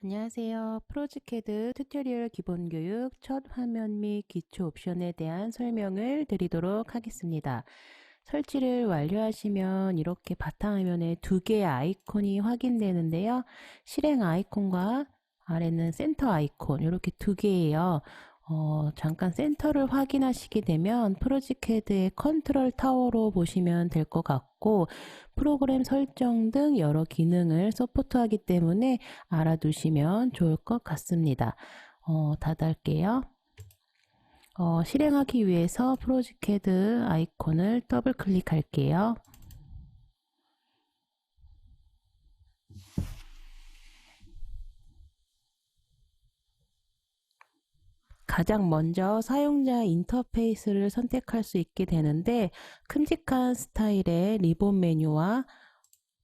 안녕하세요. 프로지캐드 튜토리얼 기본교육 첫 화면 및 기초 옵션에 대한 설명을 드리도록 하겠습니다. 설치를 완료하시면 이렇게 바탕화면에 두 개의 아이콘이 확인되는데요. 실행 아이콘과 아래는 센터 아이콘 이렇게 두 개예요. 어, 잠깐 센터를 확인하시게 되면 프로지캐드의 컨트롤 타워로 보시면 될 것 같고 프로그램 설정 등 여러 기능을 서포트하기 때문에 알아두시면 좋을 것 같습니다. 어, 닫을게요. 어, 실행하기 위해서 프로지캐드 아이콘을 더블 클릭할게요. 가장 먼저 사용자 인터페이스를 선택할 수 있게 되는데 큼직한 스타일의 리본 메뉴와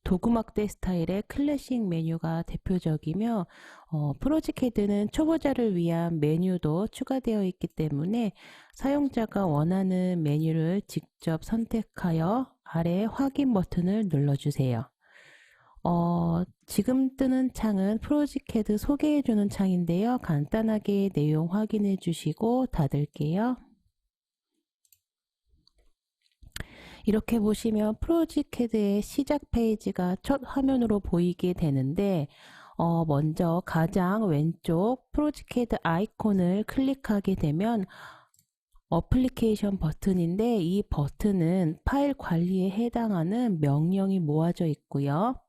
도구막대 스타일의 클래식 메뉴가 대표적이며 어, 프로지캐드는 초보자를 위한 메뉴도 추가되어 있기 때문에 사용자가 원하는 메뉴를 직접 선택하여 아래 확인 버튼을 눌러주세요. 어, 지금 뜨는 창은 프로지캐드 소개해주는 창인데요. 간단하게 내용 확인해 주시고 닫을게요. 이렇게 보시면 프로지캐드의 시작 페이지가 첫 화면으로 보이게 되는데 어, 먼저 가장 왼쪽 프로지캐드 아이콘을 클릭하게 되면 어플리케이션 버튼인데 이 버튼은 파일 관리에 해당하는 명령이 모아져 있고요.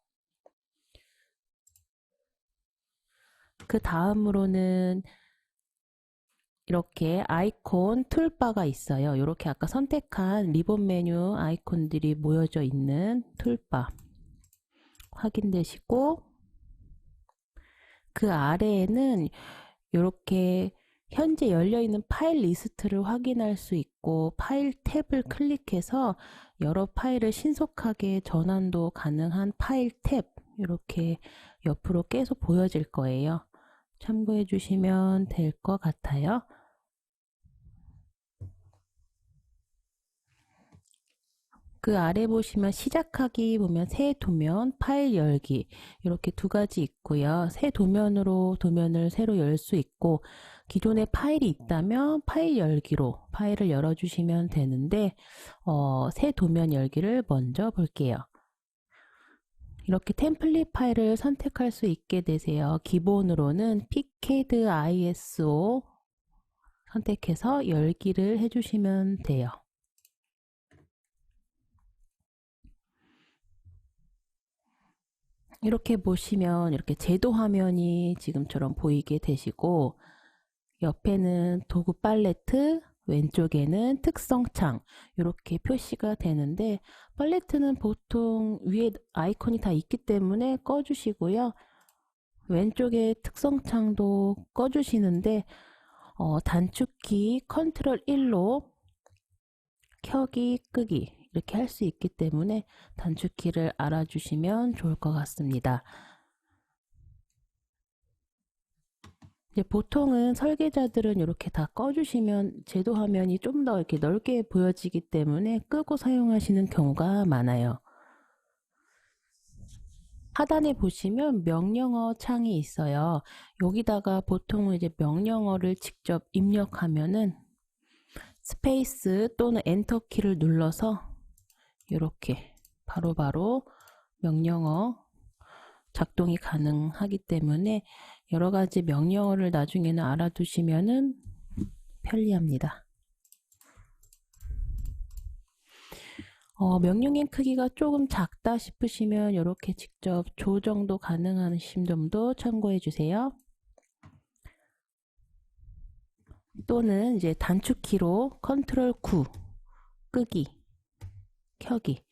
그 다음으로는 이렇게 아이콘 툴바가 있어요. 이렇게 아까 선택한 리본 메뉴 아이콘들이 모여져 있는 툴바 확인되시고 그 아래에는 이렇게 현재 열려있는 파일 리스트를 확인할 수 있고 파일 탭을 클릭해서 여러 파일을 신속하게 전환도 가능한 파일 탭 이렇게 옆으로 계속 보여질 거예요. 참고해 주시면 될 것 같아요. 그 아래 보시면 시작하기 보면 새 도면, 파일 열기 이렇게 두 가지 있고요. 새 도면으로 도면을 새로 열 수 있고 기존에 파일이 있다면 파일 열기로 파일을 열어주시면 되는데 어, 새 도면 열기를 먼저 볼게요. 이렇게 템플릿 파일을 선택할 수 있게 되세요. 기본으로는 pcad iso 선택해서 열기를 해주시면 돼요. 이렇게 보시면 이렇게 제도 화면이 지금처럼 보이게 되시고 옆에는 도구 팔레트, 왼쪽에는 특성창 이렇게 표시가 되는데 팔레트는 보통 위에 아이콘이 다 있기 때문에 꺼주시고요. 왼쪽에 특성 창도 꺼주시는데 어, 단축키 컨트롤 1로 켜기 끄기 이렇게 할 수 있기 때문에 단축키를 알아주시면 좋을 것 같습니다. 보통은 설계자들은 이렇게 다 꺼주시면 제도 화면이 좀 더 이렇게 넓게 보여지기 때문에 끄고 사용하시는 경우가 많아요. 하단에 보시면 명령어 창이 있어요. 여기다가 보통은 이제 명령어를 직접 입력하면은 스페이스 또는 엔터 키를 눌러서 이렇게 바로바로 명령어 작동이 가능하기 때문에 여러 가지 명령어를 나중에는 알아두시면은 편리합니다. 어, 명령의 크기가 조금 작다 싶으시면 이렇게 직접 조정도 가능하신 점도 참고해 주세요. 또는 이제 단축키로 컨트롤 9 끄기 켜기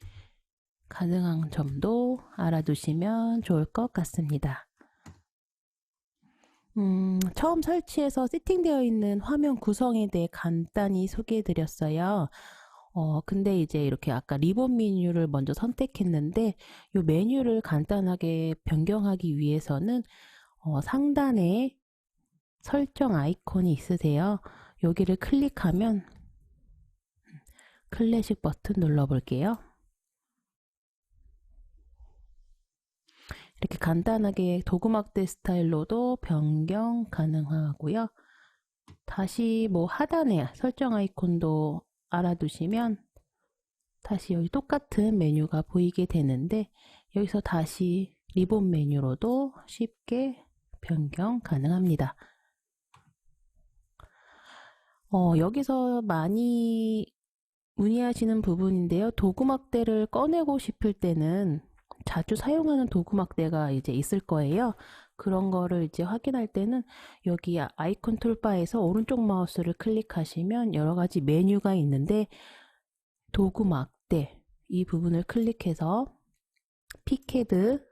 가능한 점도 알아두시면 좋을 것 같습니다. 음, 처음 설치해서 세팅되어 있는 화면 구성에 대해 간단히 소개해 드렸어요. 어, 근데 이제 이렇게 아까 리본 메뉴를 먼저 선택했는데 이 메뉴를 간단하게 변경하기 위해서는 어, 상단에 설정 아이콘이 있으세요. 여기를 클릭하면 클래식 버튼 눌러 볼게요. 이렇게 간단하게 도구막대 스타일로도 변경 가능하고요. 다시 뭐 하단에 설정 아이콘도 알아두시면 다시 여기 똑같은 메뉴가 보이게 되는데 여기서 다시 리본 메뉴로도 쉽게 변경 가능합니다. 어, 여기서 많이 문의하시는 부분인데요. 도구막대를 꺼내고 싶을 때는 자주 사용하는 도구막대가 이제 있을 거예요. 그런 거를 이제 확인할 때는 여기 아이콘 툴바에서 오른쪽 마우스를 클릭하시면 여러 가지 메뉴가 있는데 도구막대 이 부분을 클릭해서 피캐드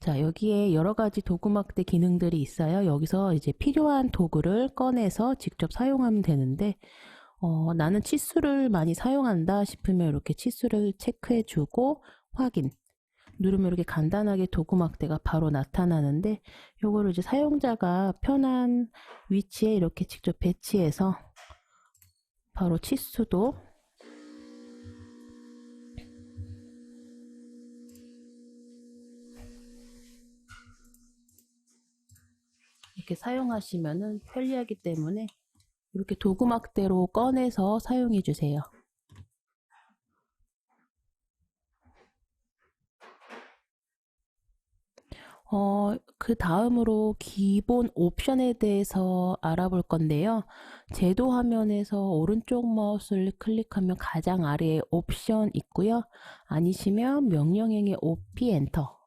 자 여기에 여러 가지 도구막대 기능들이 있어요. 여기서 이제 필요한 도구를 꺼내서 직접 사용하면 되는데 어, 나는 치수를 많이 사용한다 싶으면 이렇게 치수를 체크해 주고 확인. 누르면 이렇게 간단하게 도구막대가 바로 나타나는데 요거를 이제 사용자가 편한 위치에 이렇게 직접 배치해서 바로 치수도 이렇게 사용하시면 편리하기 때문에 이렇게 도구막대로 꺼내서 사용해 주세요. 어, 그 다음으로 기본 옵션에 대해서 알아볼 건데요. 제도 화면에서 오른쪽 마우스를 클릭하면 가장 아래에 옵션 있고요. 아니시면 명령행의 OP 엔터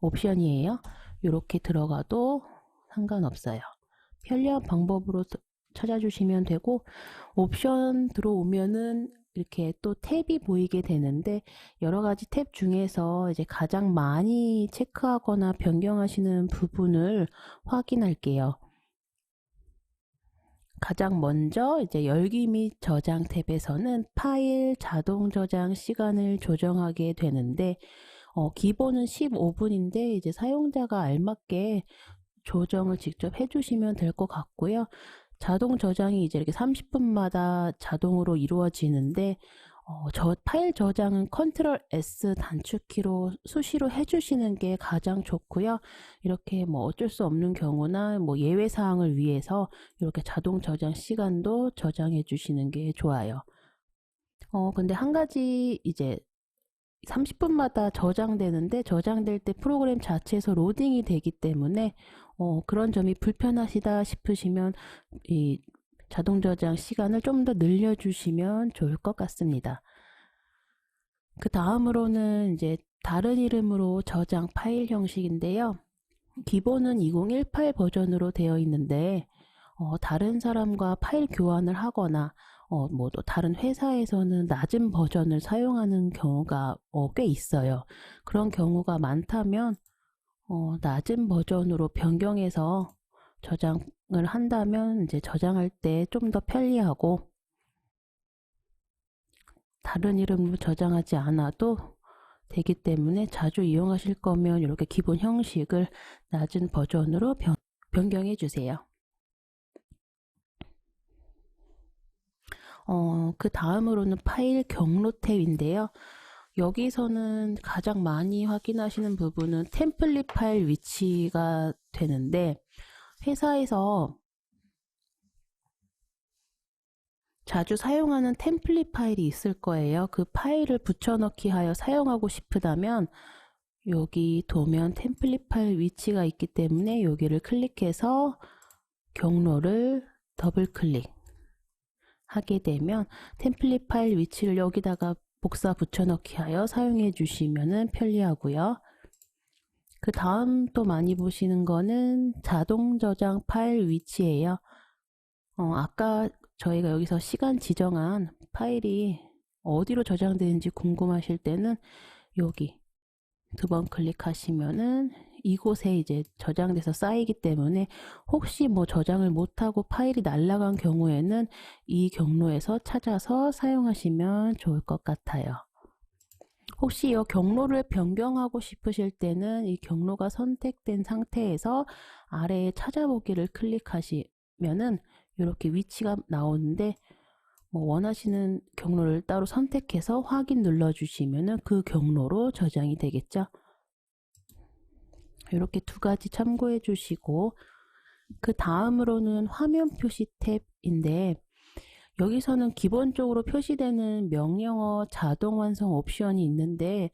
옵션이에요. 이렇게 들어가도 상관없어요. 편리한 방법으로 찾아주시면 되고 옵션 들어오면은 이렇게 또 탭이 보이게 되는데 여러 가지 탭 중에서 이제 가장 많이 체크하거나 변경하시는 부분을 확인할게요. 가장 먼저 이제 열기 및 저장 탭에서는 파일 자동 저장 시간을 조정하게 되는데 어, 기본은 15분인데 이제 사용자가 알맞게 조정을 직접 해주시면 될 것 같고요. 자동 저장이 이제 이렇게 30분마다 자동으로 이루어지는데 어, 저 파일 저장은 컨트롤 S 단축키로 수시로 해주시는 게 가장 좋고요. 이렇게 뭐 어쩔 수 없는 경우나 뭐 예외 사항을 위해서 이렇게 자동 저장 시간도 저장해 주시는 게 좋아요. 어, 근데 한 가지 이제 30분마다 저장되는데 저장될 때 프로그램 자체에서 로딩이 되기 때문에 어, 그런 점이 불편하시다 싶으시면 이 자동 저장 시간을 좀 더 늘려주시면 좋을 것 같습니다. 그 다음으로는 이제 다른 이름으로 저장 파일 형식인데요. 기본은 2018 버전으로 되어 있는데 어, 다른 사람과 파일 교환을 하거나 어, 뭐 또 다른 회사에서는 낮은 버전을 사용하는 경우가 어, 꽤 있어요. 그런 경우가 많다면 어, 낮은 버전으로 변경해서 저장을 한다면 이제 저장할 때 좀 더 편리하고 다른 이름으로 저장하지 않아도 되기 때문에 자주 이용하실 거면 이렇게 기본 형식을 낮은 버전으로 변, 변경해 주세요. 어, 그 다음으로는 파일 경로 탭인데요. 여기서는 가장 많이 확인하시는 부분은 템플릿 파일 위치가 되는데 회사에서 자주 사용하는 템플릿 파일이 있을 거예요. 그 파일을 붙여넣기 하여 사용하고 싶으다면 여기 도면 템플릿 파일 위치가 있기 때문에 여기를 클릭해서 경로를 더블 클릭 하게 되면 템플릿 파일 위치를 여기다가 복사 붙여넣기 하여 사용해 주시면 편리하고요. 그 다음 또 많이 보시는 거는 자동 저장 파일 위치예요. 어, 아까 저희가 여기서 시간 지정한 파일이 어디로 저장되는지 궁금하실 때는 여기 두 번 클릭하시면은 이곳에 이제 저장돼서 쌓이기 때문에 혹시 뭐 저장을 못하고 파일이 날라간 경우에는 이 경로에서 찾아서 사용하시면 좋을 것 같아요. 혹시 이 경로를 변경하고 싶으실 때는 이 경로가 선택된 상태에서 아래에 찾아보기를 클릭하시면은 이렇게 위치가 나오는데 뭐 원하시는 경로를 따로 선택해서 확인 눌러주시면은 그 경로로 저장이 되겠죠. 이렇게 두 가지 참고해 주시고 그 다음으로는 화면 표시 탭인데 여기서는 기본적으로 표시되는 명령어 자동 완성 옵션이 있는데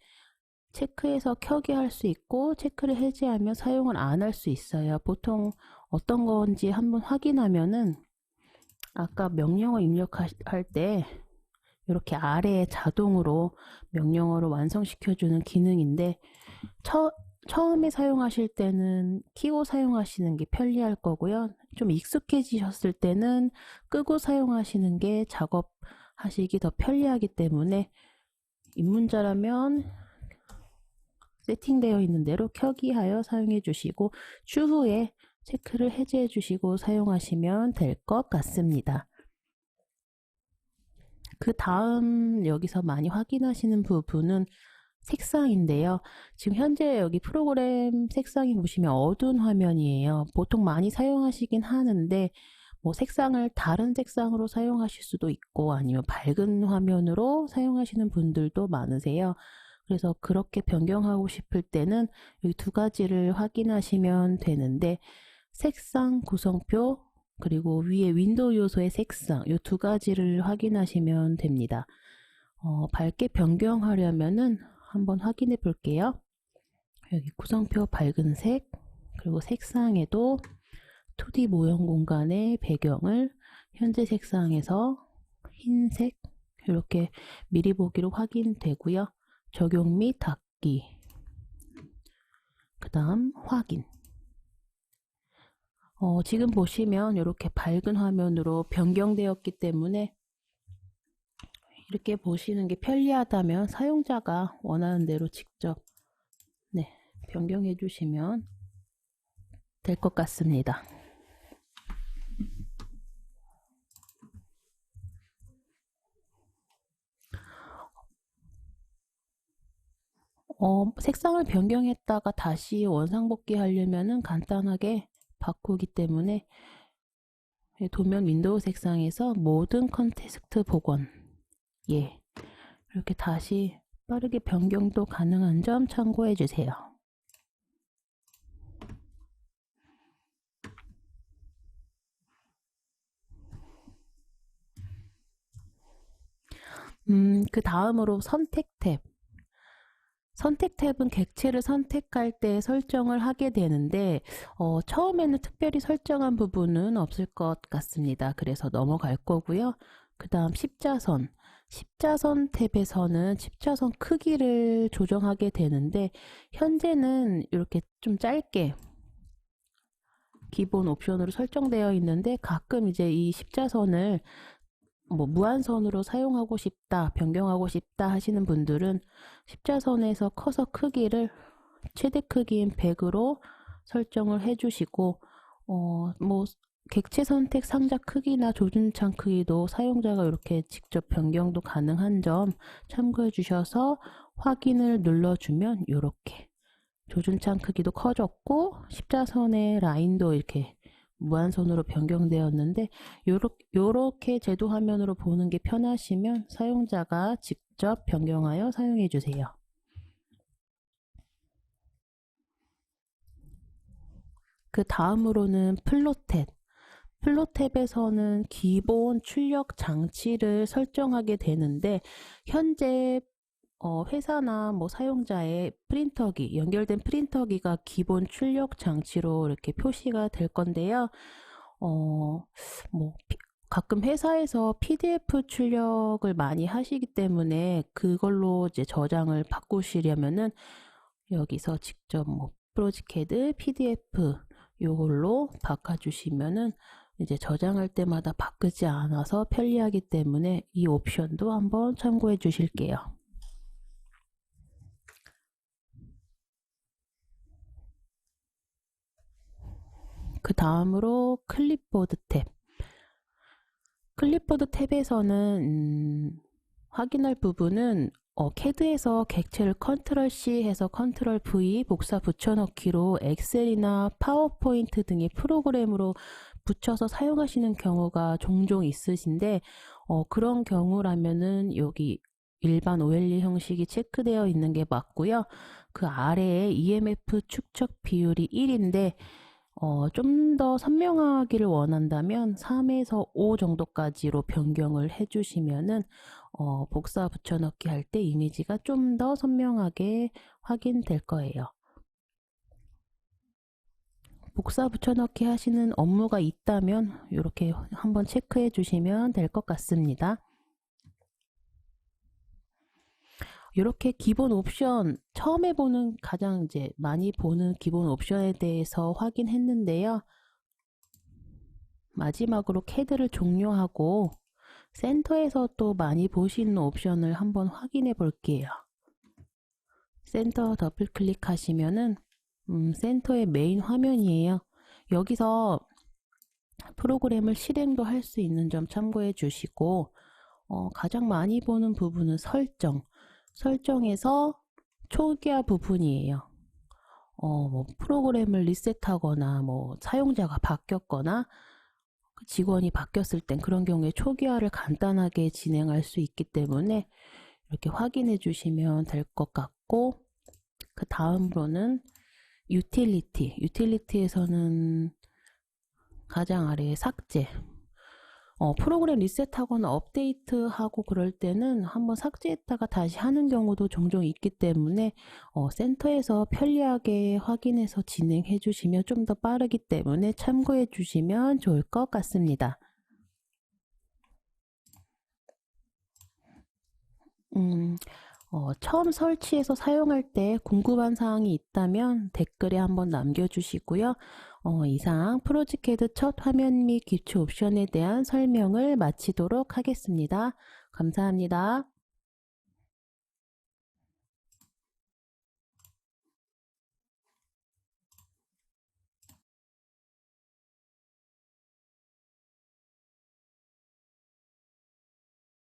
체크해서 켜게 할 수 있고 체크를 해제하면 사용을 안 할 수 있어요. 보통 어떤 건지 한번 확인하면은 아까 명령어 입력할 때 이렇게 아래에 자동으로 명령어로 완성시켜주는 기능인데 처, 처음에 사용하실 때는 키고 사용하시는 게 편리할 거고요. 좀 익숙해지셨을 때는 끄고 사용하시는 게 작업하시기 더 편리하기 때문에 입문자라면 세팅되어 있는 대로 켜기 하여 사용해 주시고 추후에 체크를 해제해 주시고 사용하시면 될 것 같습니다. 그 다음 여기서 많이 확인하시는 부분은 색상인데요. 지금 현재 여기 프로그램 색상이 보시면 어두운 화면이에요. 보통 많이 사용하시긴 하는데 뭐 색상을 다른 색상으로 사용하실 수도 있고 아니면 밝은 화면으로 사용하시는 분들도 많으세요. 그래서 그렇게 변경하고 싶을 때는 여기 두 가지를 확인하시면 되는데 색상 구성표 그리고 위에 윈도우 요소의 색상 이 두 가지를 확인하시면 됩니다. 어, 밝게 변경하려면은 한번 확인해 볼게요. 여기 구성표 밝은색 그리고 색상에도 2D 모형 공간의 배경을 현재 색상에서 흰색 이렇게 미리 보기로 확인되고요. 적용 및 닫기 그 다음 확인 어, 지금 보시면 이렇게 밝은 화면으로 변경되었기 때문에 이렇게 보시는 게 편리하다면 사용자가 원하는 대로 직접 네, 변경해 주시면 될 것 같습니다. 어, 색상을 변경했다가 다시 원상복귀 하려면 간단하게 바꾸기 때문에 도면 윈도우 색상에서 모든 컨텍스트 복원 예 이렇게 다시 빠르게 변경도 가능한 점 참고해 주세요. 음, 그 다음으로 선택 탭. 선택 탭은 객체를 선택할 때 설정을 하게 되는데 어, 처음에는 특별히 설정한 부분은 없을 것 같습니다. 그래서 넘어갈 거고요. 그 다음 십자선. 십자선 탭에서는 십자선 크기를 조정하게 되는데 현재는 이렇게 좀 짧게 기본 옵션으로 설정되어 있는데 가끔 이제 이 십자선을 뭐 무한선으로 사용하고 싶다, 변경하고 싶다 하시는 분들은 십자선에서 커서 크기를 최대 크기인 100으로 설정을 해주시고 어, 뭐 객체 선택 상자 크기나 조준창 크기도 사용자가 이렇게 직접 변경도 가능한 점 참고해 주셔서 확인을 눌러주면 이렇게 조준창 크기도 커졌고 십자선의 라인도 이렇게 무한선으로 변경되었는데 요렇게 제도 화면으로 보는 게 편하시면 사용자가 직접 변경하여 사용해 주세요. 그 다음으로는 플로탭. 플로 탭에서는 기본 출력 장치를 설정하게 되는데 현재 어, 회사나 뭐 사용자의 프린터기, 연결된 프린터기가 기본 출력 장치로 이렇게 표시가 될 건데요. 어, 뭐, 가끔 회사에서 PDF 출력을 많이 하시기 때문에 그걸로 이제 저장을 바꾸시려면은 여기서 직접 뭐 프로지캐드 PDF 요걸로 바꿔주시면은 이제 저장할 때마다 바꾸지 않아서 편리하기 때문에 이 옵션도 한번 참고해 주실게요. 그 다음으로 클립보드 탭. 클립보드 탭에서는 음, 확인할 부분은 어, 캐드에서 객체를 컨트롤 C 해서 컨트롤 V 복사 붙여넣기로 엑셀이나 파워포인트 등의 프로그램으로 붙여서 사용하시는 경우가 종종 있으신데 어, 그런 경우라면은 여기 일반 OLE 형식이 체크되어 있는 게 맞고요. 그 아래에 EMF 축적 비율이 1인데 어, 좀 더 선명하기를 원한다면 3에서 5 정도까지로 변경을 해주시면은 어, 복사 붙여넣기 할 때 이미지가 좀 더 선명하게 확인될 거예요. 복사 붙여넣기 하시는 업무가 있다면 이렇게 한번 체크해 주시면 될 것 같습니다. 이렇게 기본 옵션 처음에 보는 가장 이제 많이 보는 기본 옵션에 대해서 확인했는데요. 마지막으로 캐드를 종료하고 센터에서 또 많이 보시는 옵션을 한번 확인해 볼게요. 센터 더블 클릭하시면은 음, 센터의 메인 화면이에요. 여기서 프로그램을 실행도 할 수 있는 점 참고해 주시고 어, 가장 많이 보는 부분은 설정 설정에서 초기화 부분이에요. 어, 뭐 프로그램을 리셋하거나 뭐 사용자가 바뀌었거나 직원이 바뀌었을 땐 그런 경우에 초기화를 간단하게 진행할 수 있기 때문에 이렇게 확인해 주시면 될 것 같고 그 다음으로는 유틸리티 유틸리티에서는 가장 아래에 삭제 어, 프로그램 리셋하거나 업데이트하고 그럴 때는 한번 삭제했다가 다시 하는 경우도 종종 있기 때문에 어, 센터에서 편리하게 확인해서 진행해 주시면 좀 더 빠르기 때문에 참고해 주시면 좋을 것 같습니다. 음, 어, 처음 설치해서 사용할 때 궁금한 사항이 있다면 댓글에 한번 남겨주시고요. 어, 이상 프로지캐드 첫 화면 및 기초 옵션에 대한 설명을 마치도록 하겠습니다. 감사합니다.